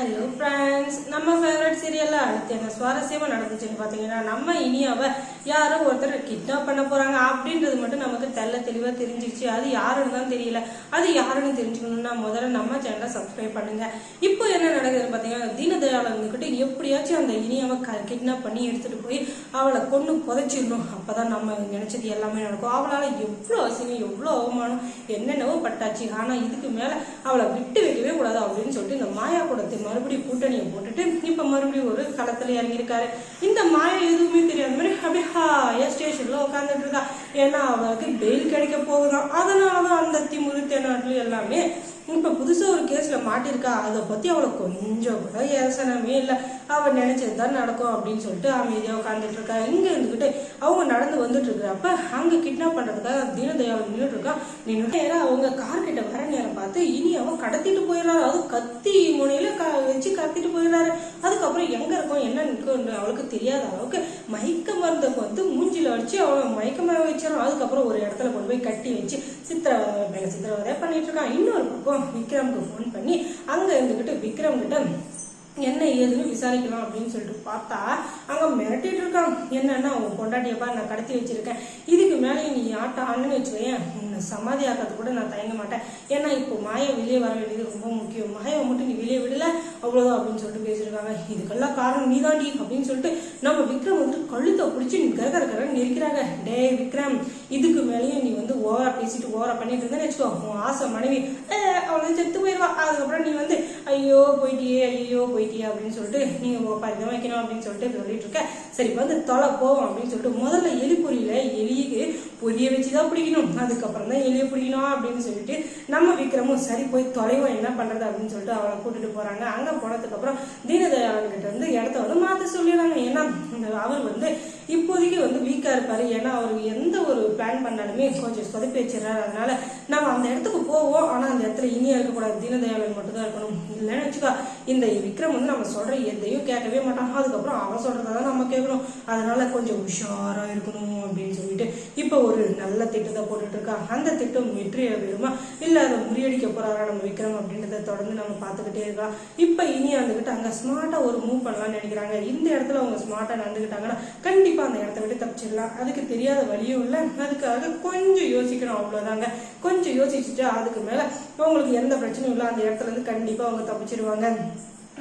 Hello friends நம்ம favourite சீரியலில் அடுத்து என்ன சுவாரஸ்யமாக நடந்துச்சுன்னு பார்த்தீங்கன்னா நம்ம இனியாவை யாரோ ஒருத்தர் கிட்னாப் பண்ண போகிறாங்க அப்படின்றது மட்டும் நமக்கு தெல்ல தெளிவாக தெரிஞ்சிருச்சு. அது யாருன்னு தான் தெரியல. அது யாருன்னு தெரிஞ்சுக்கணும்னா முதல்ல நம்ம சேனலை சப்ஸ்கிரைப் பண்ணுங்க. இப்போ என்ன நடக்குதுன்னு பார்த்தீங்கன்னா தீனதயாளன் எப்படியாச்சும் அந்த இனியாவை க கிட்னாப் பண்ணி எடுத்துகிட்டு போய் அவளை கொண்டு புதைச்சிடணும். அப்போ தான் நம்ம நினச்சது எல்லாமே நடக்கும். அவளால் எவ்வளோ அசிங்கம் எவ்வளோ அவமானம் என்னென்னவோ பட்டாச்சு. ஆனால் இதுக்கு மேலே அவளை விட்டு வைக்கவே கூடாது அப்படின்னு சொல்லிட்டு இந்த மாயா கூடத்தை மறுபடியும் கூட்டணியை போட்டுட்டு இப்ப மறுபடியும் ஒரு களத்துல இறங்கியிருக்காரு. இந்த மாயா எதுவுமே தெரியாத மாதிரி அப்படியே ஹாயா ஸ்டேஷன்ல உட்காந்துட்டு இருக்கா. ஏன்னா அவளுக்கு பெயில் கிடைக்க போகுதாம் அதனாலதான் அந்த திமுரு தென்னாட்டு எல்லாமே இப்ப புதுசா ஒரு கேஸ்ல மாட்டிருக்கா அதை பத்தி அவளுக்கு கொஞ்சம் கூட யோசனமே இல்லை. அவ நினைச்சதுதான் நடக்கும் அப்படின்னு சொல்லிட்டு அமைதியா உட்காந்துட்டு இருக்கா. இங்க இருந்துகிட்டு அவங்க நடந்து வந்துட்டு இருக்கிறப்ப அங்க கிட்னாப் பண்றதுக்காக தீனதயாவை நின்றுட்டு இருக்கா. நின்று அவங்க கார் கிட்ட பார்த்து இனி அவன் கடத்திட்டு போயிடுறாரு. அது கத்தி முனையில க வச்சு கடத்திட்டு போயிடுறாரு. அதுக்கப்புறம் எங்க இருக்கும் என்ன நிற்கும் அவளுக்கு தெரியாத அளவுக்கு மயக்க மருந்தை வந்து மூஞ்சில வச்சு அவளை மயக்க மரம் வச்சிடும் அதுக்கப்புறம் ஒரு இடத்துல கொண்டு போய் கட்டி வச்சு சித்திரவதை மேல சித்திரவதை பண்ணிட்டு இருக்கான். இன்னொரு பக்கம் விக்ரம்க்கு ஃபோன் பண்ணி அங்க இருந்துகிட்டு விக்ரம் கிட்ட என்ன ஏதுன்னு விசாரிக்கலாம் அப்படின்னு சொல்லிட்டு பார்த்தா அங்க மிரட்டிட்டு என்னன்னா அவன் பொண்டாட்டியப்பா நான் கடத்தி வச்சிருக்கேன். இதுக்கு மேலே நீ ஆட்டம் அண்ணன் வச்சுக்கோயேன் உன்னை சமாதி ஆக்கிறது கூட நான் தயங்க மாட்டேன். ஏன்னா இப்போ மாயை வெளியே வர வேண்டியது ரொம்ப முக்கியம். மாயை மட்டும் நீ வெளியே விடல அவ்வளவுதான் அப்படின்னு சொல்லிட்டு பேசியிருக்காங்க. இதுக்கெல்லாம் காரணம் நீதாண்டி அப்படின்னு சொல்லிட்டு நம்ம விக்ரம் வந்து கழுத்தை பிடிச்சி நீ கர கர டே விக்ரம் இதுக்கு மேலேயும் நீ வந்து ஓவரா பேசிட்டு ஓவரா பண்ணிட்டு இருந்தேன்னு வச்சுக்கோ. உன் ஆசை மனைவி அவளை செத்து போயிடுவா அதுக்கப்புறம் நீ வந்து ஐயோ போயிட்டியே ஐயோ போயிட்டியே அப்படின்னு சொல்லிட்டு நீங்க பரிதம் வைக்கணும் அப்படின்னு சொல்லிட்டு சொல்லிட்டு இருக்க. சரி வந்து தொலை போவோம் அப்படின்னு சொல்லிட்டு முதல்ல எலி எலிக்கு பொரிய வச்சுதான் பிடிக்கணும். அதுக்கப்புறம் தான் எலியை பிடிக்கணும் அப்படின்னு சொல்லிட்டு நம்ம விக்ரமும் சரி போய் தொலைவோம் என்ன பண்றது அப்படின்னு சொல்லிட்டு அவளை கூட்டிட்டு போறாங்க. அங்க போனதுக்கு அப்புறம் கிட்ட வந்து இடத்த வந்து மாத்த சொல்லிடுறாங்க. ஏன்னா அவர் வந்து இப்போதைக்கு வந்து வீக்கா இருப்பாரு. ஏன்னா அவர் எந்த ஒரு பிளான் பண்ணாலுமே கொஞ்சம் சொதப்பி வச்சிடறாரு. அதனால நம்ம அந்த இடத்துக்கு போவோம். ஆனா அந்த இடத்துல இனியா இருக்கக்கூடாது. தீனதயாளன் மட்டும் தான் இருக்கணும். இல்லைன்னு வச்சுக்கோ இந்த விக்ரம் வந்து நம்ம சொல்ற எதையும் கேட்கவே மாட்டான். அதுக்கப்புறம் அவன் சொல்றதான் நம்ம கேட்கணும். அதனால கொஞ்சம் உஷாரா இருக்கணும் அப்படின்னு சொல்லிட்டு இப்போ ஒரு நல்ல திட்டத்தை போட்டுட்டு இருக்கா? அந்த திட்டம் வெற்றி விடுமா இல்லை அதை முறியடிக்க போறாரா நம்ம விக்ரம் அப்படின்றத தொடர்ந்து நம்ம பார்த்துக்கிட்டே இருக்கலாம். இப்போ இனி வந்துகிட்டு அங்கே ஸ்மார்ட்டாக ஒரு மூவ் பண்ணலாம்னு நினைக்கிறாங்க. இந்த இடத்துல அவங்க ஸ்மார்ட்டாக நடந்துக்கிட்டாங்கன்னா கண்டிப்பாக அந்த இடத்த விட்டு தப்பிச்சிடலாம். அதுக்கு தெரியாத வழியும் இல்லை. அதுக்காக கொஞ்சம் யோசிக்கணும் அவ்வளோதாங்க கொஞ்சம் யோசிச்சுட்டு அதுக்கு மேலே உங்களுக்கு எந்த பிரச்சனையும் இல்லை. அந்த இடத்துல இருந்து கண்டிப்பாக அவங்க தப்பிச்சிடுவாங்க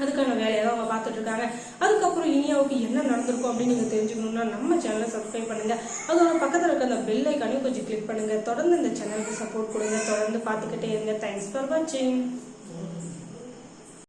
அதுக்கான வேலையை தான் அவங்க பார்த்துட்டு இருக்காங்க அதுக்கப்புறம் இனியாவுக்கு என்ன நடந்திருக்கும் அப்படின்னு நீங்கள் தெரிஞ்சுக்கணும்னா நம்ம சேனலை சப்ஸ்கிரைப் பண்ணுங்க. அதோட பக்கத்தில் இருக்க அந்த பெல் ஐக்கானையும் கொஞ்சம் கிளிக் பண்ணுங்க. தொடர்ந்து இந்த சேனலுக்கு சப்போர்ட் கொடுங்க. தொடர்ந்து பார்த்துக்கிட்டே இருங்க. தேங்க்ஸ் ஃபார் வாட்சிங்